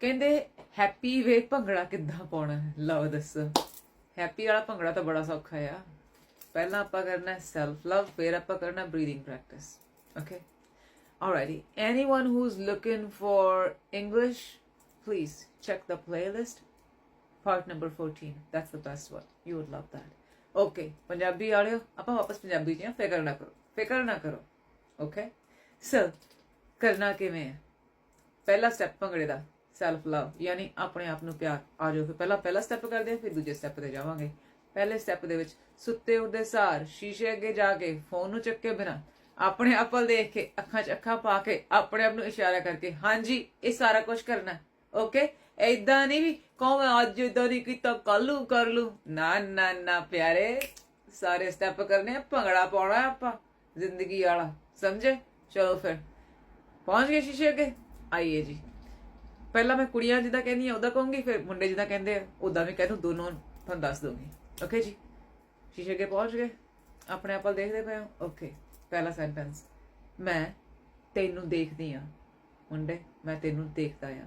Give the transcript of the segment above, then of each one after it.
ਕਹਿੰਦੇ happy way bhangra ਕਿੱਦਾਂ ਪਾਉਣਾ ਹੈ ਲਓ ਦੱਸੋ ਹੈਪੀ ਵਾਲਾ ਭੰਗੜਾ ਤਾਂ ਬੜਾ ਸੌਖਾ ਆ ਪਹਿਲਾਂ ਆਪਾਂ ਕਰਨਾ ਹੈ ਸੈਲਫ ਲਵ ਫਿਰ ਆਪਾਂ ਕਰਨਾ breathing practice okay Alrighty. Anyone who's looking for English, please check the playlist. Part number 14. That's the best one. You would love that. Okay. Punjabi ਵਾਲਿਓ ਆਪਾਂ ਵਾਪਸ ਪੰਜਾਬੀ ਚ ਆ ਫਿਕਰ ਨਾ ਕਰੋ ਫਿਕਰ ਨਾ ਕਰੋ ਓਕੇ ਸੋ ਕਰਨਾ ਕਿਵੇਂ ਹੈ ਪਹਿਲਾ ਸਟੈਪ ਭੰਗੜੇ ਦਾ ਸੈਲਫ ਲਵ ਯਾਨੀ ਆਪਣੇ ਆਪ ਨੂੰ ਪਿਆਰ। ਆ ਜਾਓ, ਫਿਰ ਪਹਿਲਾਂ ਪਹਿਲਾ ਸਟੈਪ ਕਰਦੇ ਹਾਂ, ਫਿਰ ਦੂਜੇ ਸਟੈਪ ਤੇ ਜਾਵਾਂਗੇ। ਪਹਿਲੇ ਸਟੈਪ ਦੇ ਵਿੱਚ ਸੁੱਤੇ ਉੱਠਦੇ ਸਾਰ ਸ਼ੀਸ਼ੇ ਅੱਗੇ ਜਾ ਕੇ ਫੋਨ ਨੂੰ ਚੱਕੇ ਬਿਨਾ ਆਪਣੇ ਆਪ ਵੱਲ ਦੇਖ ਕੇ ਅੱਖਾਂ 'ਚ ਅੱਖਾਂ ਪਾ ਕੇ ਆਪਣੇ ਆਪ ਨੂੰ ਇਸ਼ਾਰਾ ਕਰਕੇ, ਹਾਂਜੀ, ਇਹ ਸਾਰਾ ਕੁਝ ਕਰਨਾ ਓਕੇ ਐਦਾਂ ਨਹੀਂ ਵੀ ਕਹੋ ਮੈਂ ਅੱਜ ਇਦਾਂ ਨਹੀਂ ਕੀਤਾ ਕੱਲ ਨੂੰ ਕਰ ਲੂ ਨਾ ਨਾ ਨਾ, ਪਿਆਰੇ, ਸਾਰੇ ਸਟੈਪ ਕਰਨੇ ਆ, ਭੰਗੜਾ ਪਾਉਣਾ ਆਪਾਂ, ਜ਼ਿੰਦਗੀ ਵਾਲਾ। ਸਮਝੇ? ਚਲੋ ਫਿਰ। ਪਹੁੰਚ ਗਏ ਸ਼ੀਸ਼ੇ ਅੱਗੇ? ਆਈਏ ਜੀ। ਪਹਿਲਾਂ ਮੈਂ ਕੁੜੀਆਂ ਜਿੱਦਾਂ ਕਹਿੰਦੀ ਕਹਿੰਦੀਆਂ ਉਹਦਾ ਕਹੂੰਗੀ, ਫਿਰ ਮੁੰਡੇ ਜਿੱਦਾਂ ਕਹਿੰਦੇ ਆ ਉਦਾਂ ਵੀ ਕਹਿ ਦੂੰ, ਦੋਨੋਂ ਤੁਹਾਨੂੰ ਦੱਸ ਦੂੰਗੀ। ਓਕੇ ਜੀ? ਸ਼ੀਸ਼ੇ ਅੱਗੇ ਪਹੁੰਚ ਗਏ? ਆਪਣੇ ਆਪ ਵੱਲ ਦੇਖਦੇ ਪਏ ਓਕੇ ਪਹਿਲਾ ਸੈਂਟੈਂਸ ਮੈਂ ਤੈਨੂੰ ਦੇਖਦੀ ਆ ਮੁੰਡੇ, ਮੈਂ ਤੈਨੂੰ ਦੇਖਦਾ ਆ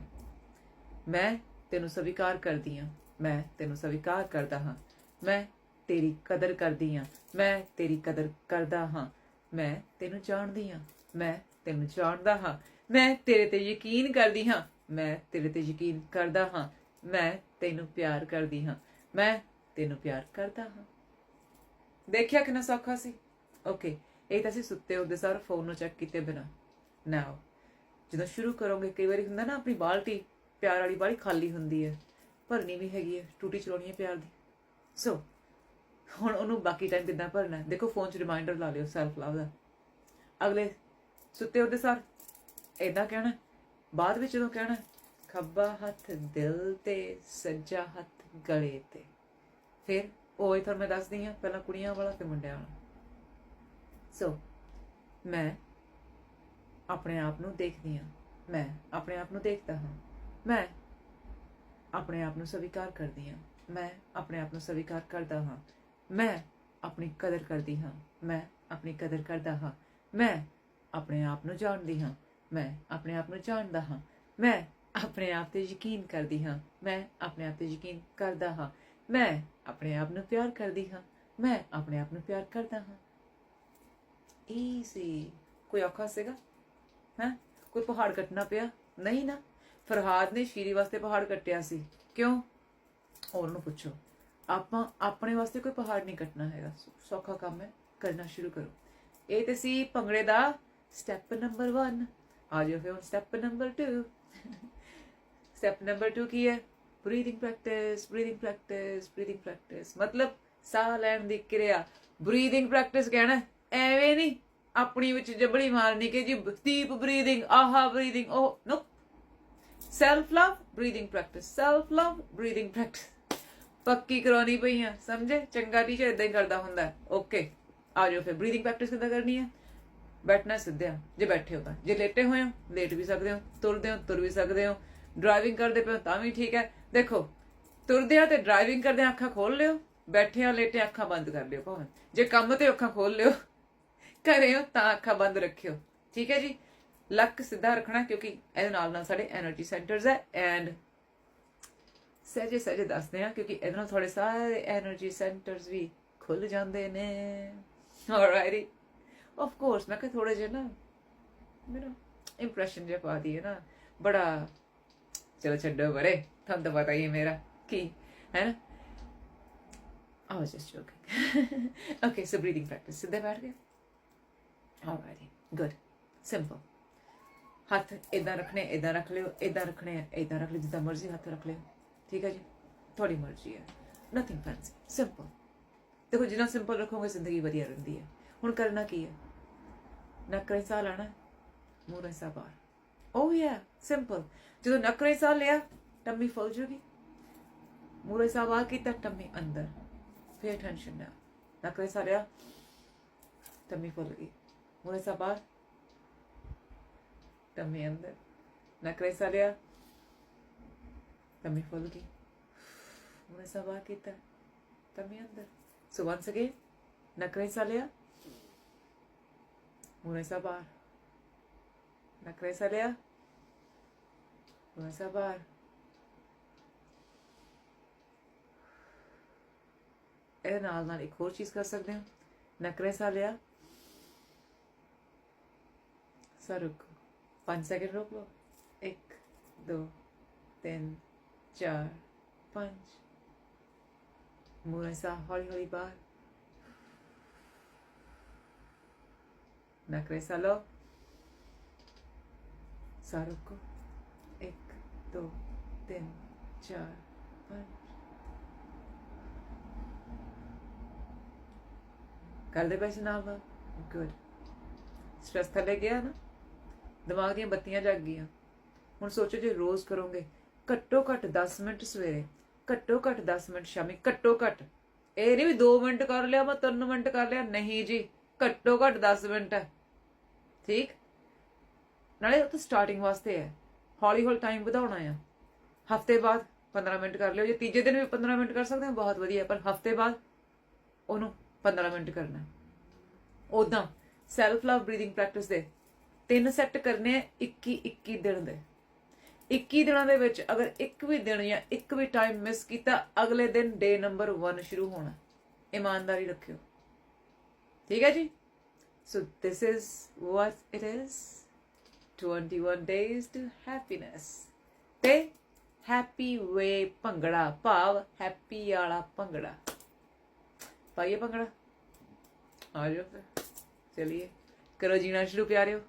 ਮੈਂ ਤੈਨੂੰ ਸਵੀਕਾਰ ਕਰਦੀ ਆ ਮੈਂ ਤੈਨੂੰ ਸਵੀਕਾਰ ਕਰਦਾ ਹਾਂ। ਮੈਂ ਤੇਰੀ ਕਦਰ ਕਰਦੀ ਆ ਮੈਂ ਤੇਰੀ ਕਦਰ ਕਰਦਾ ਹਾਂ। ਮੈਂ ਤੈਨੂੰ ਜਾਣਦੀ ਆ ਮੈਂ ਤੈਨੂੰ ਜਾਣਦਾ ਹਾਂ। ਮੈਂ ਤੇਰੇ ਤੇ ਯਕੀਨ ਕਰਦੀ ਹਾਂ ਮੈਂ ਤੇਰੇ ਤੇ ਯਕੀਨ ਕਰਦਾ ਹਾਂ, ਮੈਂ ਤੈਨੂੰ ਪਿਆਰ ਕਰਦੀ ਹਾਂ, ਮੈਂ ਤੈਨੂੰ ਪਿਆਰ ਕਰਦਾ ਹਾਂ। ਦੇਖਿਆ ਕਿੰਨਾ ਸੌਖਾ ਸੀ? ਓਕੇ ਇਹ ਤਾਂ ਅਸੀਂ ਸੁੱਤੇ ਉੱਠਦੇ ਸਾਰ ਫੋਨ ਨੂੰ ਚੈੱਕ ਕੀਤੇ ਬਿਨਾ। ਨਾਓ ਜਦੋਂ ਸ਼ੁਰੂ ਕਰੋਗੇ, ਕਈ ਵਾਰੀ ਹੁੰਦਾ ਨਾ, ਆਪਣੀ ਬਾਲਟੀ, ਪਿਆਰ ਵਾਲੀ ਬਾਲਟੀ ਖਾਲੀ ਹੁੰਦੀ ਹੈ, ਭਰਨੀ ਵੀ ਹੈਗੀ ਹੈ, ਟੂਟੀ ਚਲਾਉਣੀ ਹੈ ਪਿਆਰ ਦੀ। ਸੋ ਹੁਣ ਉਹਨੂੰ ਬਾਕੀ ਟਾਈਮ ਕਿੱਦਾਂ ਭਰਨਾ ਦੇਖੋ ਫੋਨ 'ਚ ਰਿਮਾਈਂਡਰ ਲਾ ਲਿਓ ਸੈਲਫ ਲਵ ਦਾ। ਅਗਲੇ ਸੁੱਤੇ ਉੱਠਦੇ ਸਾਰ, ਏਦਾਂ ਕਹਿਣਾ ਬਾਅਦ ਵਿੱਚ ਜਦੋਂ ਕਹਿਣਾ, ਖੱਬਾ ਹੱਥ ਦਿਲ ਤੇ, ਸੱਜਾ ਹੱਥ ਗਲੇ ਤੇ। ਫਿਰ ਉਹ ਹੀ ਤੁਹਾਨੂੰ ਮੈਂ ਦੱਸਦੀ ਹਾਂ, ਪਹਿਲਾਂ ਕੁੜੀਆਂ ਵਾਲਾ ਤੇ ਮੁੰਡਿਆਂ ਵਾਲਾ। ਸੋ ਮੈਂ ਆਪਣੇ ਆਪ ਨੂੰ ਦੇਖਦੀ ਹਾਂ, ਮੈਂ ਆਪਣੇ ਆਪ ਨੂੰ ਦੇਖਦਾ ਹਾਂ, ਮੈਂ ਆਪਣੇ ਆਪ ਨੂੰ ਸਵੀਕਾਰ ਕਰਦੀ ਹਾਂ, ਮੈਂ ਆਪਣੇ ਆਪ ਨੂੰ ਸਵੀਕਾਰ ਕਰਦਾ ਹਾਂ, ਮੈਂ ਆਪਣੀ ਕਦਰ ਕਰਦੀ ਹਾਂ, ਮੈਂ ਆਪਣੀ ਕਦਰ ਕਰਦਾ ਹਾਂ, ਮੈਂ ਆਪਣੇ ਆਪ ਨੂੰ ਜਾਣਦੀ ਹਾਂ। ਮੈਂ ਆਪਣੇ ਆਪ ਨੂੰ ਜਾਣਦਾ ਹਾਂ। ਮੈਂ ਆਪਣੇ ਆਪ ਤੇ ਯਕੀਨ ਕਰਦੀ ਹਾਂ। ਮੈਂ ਆਪਣੇ ਆਪ ਤੇ ਯਕੀਨ ਕਰਦਾ ਹਾਂ। ਮੈਂ ਆਪਣੇ ਆਪ ਨੂੰ ਪਿਆਰ ਕਰਦੀ ਹਾਂ। ਮੈਂ ਆਪਣੇ ਆਪ ਨੂੰ ਪਿਆਰ ਕਰਦਾ ਹਾਂ। ਈਜ਼ੀ ਕੋਈ ਔਖਾ ਸੀਗਾ? ਹੈ? ਕੋਈ ਪਹਾੜ ਕੱਟਣਾ ਪਿਆ? ਨਹੀਂ ਨਾ। ਫਰਹਾਦ ਨੇ ਸ਼ੀਰੀ ਵਾਸਤੇ ਪਹਾੜ ਕੱਟਿਆ ਸੀ। ਕਿਉਂ? ਹੋਰ ਨੂੰ ਪੁੱਛੋ। ਆਪਾਂ ਆਪਣੇ ਵਾਸਤੇ ਕੋਈ ਪਹਾੜ ਨਹੀਂ ਕੱਟਣਾ ਹੈਗਾ। ਸੌਖਾ ਕੰਮ ਹੈ। ਕਰਨਾ ਸ਼ੁਰੂ ਕਰੋ। ਇਹ ਤੇ ਸੀ ਭੰਗੜੇ ਦਾ ਸਟੈਪ ਨੰਬਰ 1 ਆ ਜਾਓ ਫਿਰ ਸਟੈਪ ਨੰਬਰ 2 ਸਟੈਪ ਨੰਬਰ 2 ਕੀ ਹੈ breathing practice breathing practice breathing practice ਮਤਲਬ ਸਾਹ ਲੈਣ ਦੀ ਕਿਰਿਆ ਬਰੀਥਿੰਗ ਪ੍ਰੈਕਟਿਸ ਕਹਿਣਾ ਐਵੇਂ ਨਹੀਂ ਆਪਣੀ ਵਿੱਚ ਜਬੜੀ ਮਾਰਨੀ ਕਿ ਜੀ ਦੀਪ ਬਰੀਥਿੰਗ ਆਹਾ ਬਰੀਥਿੰਗ ਉਹ no self love breathing practice self love breathing practice ਪੱਕੀ ਕਰਾਉਣੀ ਪਈ ਆ ਸਮਝੇ ਚੰਗਾ ਟੀਚਰ ਇਦਾਂ ਹੀ ਕਰਦਾ ਹੁੰਦਾ ਓਕੇ ਆ ਜਾਓ ਫਿਰ ਬਰੀਥਿੰਗ ਪ੍ਰੈਕਟਿਸ ਕਿੱਦਾਂ ਕਰਨੀ ਹੈ ਬੈਠਣਾ ਸਿੱਧਿਆ ਜੇ ਬੈਠੇ ਹੋ ਤਾਂ। ਜੇ ਲੇਟੇ ਹੋਏ ਹੋ, ਲੇਟ ਵੀ ਸਕਦੇ ਹੋ, ਤੁਰਦੇ ਹੋ, ਤੁਰ ਵੀ ਸਕਦੇ ਹੋ। ਡਰਾਈਵਿੰਗ ਕਰਦੇ ਪਏ ਤਾਂ ਵੀ ਠੀਕ ਹੈ। ਦੇਖੋ, ਤੁਰਦੇ ਆ ਤੇ ਡਰਾਈਵਿੰਗ ਕਰਦੇ ਅੱਖਾਂ ਖੋਲ ਲਿਓ। ਬੈਠੇ ਆ, ਲੇਟੇ ਅੱਖਾਂ ਬੰਦ ਕਰ ਲਿਓ ਭਾਵੇਂ। ਜੇ ਕੰਮ ਤੇ ਅੱਖਾਂ ਖੋਲ ਲਿਓ ਕਰੇ ਹੋ ਤਾਂ ਅੱਖਾਂ ਬੰਦ ਰੱਖਿਓ। ਠੀਕ ਹੈ ਜੀ? ਲੱਕ ਸਿੱਧਾ ਰੱਖਣਾ, ਕਿਉਂਕਿ ਇਹਦੇ ਨਾਲ ਨਾਲ ਸਾਡੇ એનર્ਜੀ ਸੈਂਟਰਸ ਹੈ ਐਂਡ ਸਹਿਜੇ ਸਹਿਜੇ ਦੱਸਦੇ ਆ, ਕਿਉਂਕਿ ਇਹਦੇ ਨਾਲ ਤੁਹਾਡੇ ਸਾਰੇ એનર્ਜੀ ਸੈਂਟਰਸ ਵੀ ਖੁੱਲ ਜਾਂਦੇ ਨੇ। ਆਲਰਾਈਟੀ ਆਫ ਕੋਰਸ ਮੈਂ ਕਿ ਥੋੜੇ ਜਿਹਾ ਨਾ ਮੇਰਾ ਇੰਪ੍ਰੈਸ਼ਨ ਜਿਹਾ ਪਾ ਦਈਏ ਨਾ। ਬੜਾ ਚਲੋ ਛੱਡੋ ਬਰੇ ਤੁਹਾਨੂੰ ਤਾਂ ਪਤਾ ਹੀ ਹੈ ਮੇਰਾ ਕੀ ਹੈ ਨਾ? I was just joking. okay, so breathing practice. ਸਿੱਧੇ ਬੈਠ ਗਏ Alrighty, ਗੁੱਡ ਸਿੰਪਲ ਹੱਥ ਇਦਾਂ ਰੱਖਣੇ ਇਦਾਂ ਰੱਖ ਲਿਓ ਇਦਾਂ ਰੱਖਣੇ ਇਦਾਂ ਰੱਖ ਲਿਓ ਜਿੱਦਾਂ ਮਰਜ਼ੀ ਹੱਥ ਰੱਖ ਲਿਓ। ਠੀਕ ਹੈ ਜੀ? ਤੁਹਾਡੀ ਮਰਜ਼ੀ ਹੈ ਨਥਿੰਗ ਫੈਂਸੀ ਸਿੰਪਲ ਦੇਖੋ ਜਿੰਨਾ ਸਿੰਪਲ ਰੱਖੋਗੇ ਜ਼ਿੰਦਗੀ ਵਧੀਆ ਰਹਿੰਦੀ ਹੈ ਹੁਣ ਕਰਨਾ ਕੀ ਹੈ ਨੱਕਰੇ ਸਾਹ ਲੈਣਾ ਮੂਰੇ ਸਾਹ ਬਾਹਰ। ਓ ਯਾ ਸਿੰਪਲ ਜਦੋਂ ਨਕਰੇ ਸਾਹ ਲਿਆ, ਟੰਮੀ ਫੁੱਲ ਜੂਗੀ। ਮੂਰੇ ਸਾਹ ਬਾਹਰ ਕੀਤਾ, ਟੰਮੀ ਅੰਦਰ। ਪੇ ਅਟੈਂਸ਼ਨ ਨਾ। ਨੱਕਰੇ ਸਾਹ ਲਿਆ, ਟੰਮੀ ਫੁੱਲ ਗਈ। ਮੂਰੇ ਸਾਹ ਬਾਹਰ, ਟੰਮੀ ਅੰਦਰ। ਨਕਰੇ ਸਾਹ ਲਿਆ, ਟੰਮੀ ਫੁੱਲ ਗਈ। ਮੂਰੇ ਸਾਹ ਬਾਹਰ ਕੀਤਾ, ਟੰਮੀ ਅੰਦਰ। ਸੋ ਵਾਂਸ ਅਗੇਨ ਨੱਕਰੇ ਸਾਹ ਲਿਆ Buenos ¿La crees, Alea? Buenos एह्दे नाल नाल इक होर चीज़ करी सकदे आं नकरे सालेआ सरुक पंज सैकेंड रोक लो इक दो तिन चार पंज मूरें सा हौली हौली बाह्र 5 ਮੂਰੇ ਸਾ ਹੌਲੀ ਹੌਲੀ ਬਾਹਰ ਨਕਰੇ ਸਾ 1 2 3 4 5 ਕਰਦੇ ਪੈਸੇ ਨਾਲ ਗੁੱਡ ਸਟ੍ਰੈਸ ਥੱਲੇ ਗਿਆ ਨਾ ਦਿਮਾਗ ਦੀਆਂ ਬੱਤੀਆਂ ਜਗ ਗਈਆਂ ਹੁਣ ਸੋਚੋ ਜੇ ਰੋਜ਼ ਕਰੋਗੇ ਘੱਟੋ ਘੱਟ 10 ਮਿੰਟ ਸਵੇਰੇ ਘੱਟੋ ਘੱਟ 10 ਮਿੰਟ ਸ਼ਾਮੀ ਘੱਟੋ ਘੱਟ ਇਹ ਨਹੀਂ ਵੀ 2 ਮਿੰਟ ਕਰ ਲਿਆ ਮੈਂ 3 ਮਿੰਟ ਕਰ ਲਿਆ ਨਹੀਂ ਜੀ ਘੱਟੋ ਘੱਟ 10 ਮਿੰਟ ਹੈ ਠੀਕ? ਨਾਲੇ ਉਹ ਤਾਂ ਸਟਾਰਟਿੰਗ ਵਾਸਤੇ ਹੈ। ਹੌਲੀ ਹੌਲੀ ਟਾਈਮ ਵਧਾਉਣਾ ਆ। ਹਫ਼ਤੇ ਬਾਅਦ 15 ਮਿੰਟ ਕਰ ਲਿਓ। ਜੇ ਤੀਜੇ ਦਿਨ ਵੀ 15 ਮਿੰਟ ਕਰ ਸਕਦੇ ਹੋ, ਬਹੁਤ ਵਧੀਆ। ਪਰ ਹਫ਼ਤੇ ਬਾਅਦ ਉਹਨੂੰ 15 ਮਿੰਟ ਕਰਨਾ। ਉਦਾਂ ਸੈਲਫ ਲਵ ਬਰੀਥਿੰਗ ਪ੍ਰੈਕਟਿਸ ਦੇ ਤਿੰਨ ਸੈੱਟ ਕਰਨੇ ਆ 21 21 ਦਿਨ ਦੇ। 21 ਦਿਨਾਂ ਦੇ ਵਿੱਚ ਅਗਰ ਇੱਕ ਵੀ ਦਿਨ ਜਾਂ ਇੱਕ ਵੀ ਟਾਈਮ ਮਿਸ ਕੀਤਾ, ਅਗਲੇ ਦਿਨ ਡੇ ਨੰਬਰ 1 ਸ਼ੁਰੂ ਹੋਣਾ। ਇਮਾਨਦਾਰੀ ਰੱਖਿਓ। ਠੀਕ ਹੈ ਜੀ? So this is what it is. 21 days to happiness. ਤੇ ਹੈਪੀ ਵੇ ਭੰਗੜਾ ਭਾਵ ਹੈਪੀ ਵਾਲਾ ਭੰਗੜਾ ਪਾਈਏ ਭੰਗੜਾ ਆ ਜਾਓ ਫਿਰ ਚਲਿਏ ਕਰੋ ਜੀਣਾ ਸ਼ੁਰੂ ਪਿਆਰਿਓ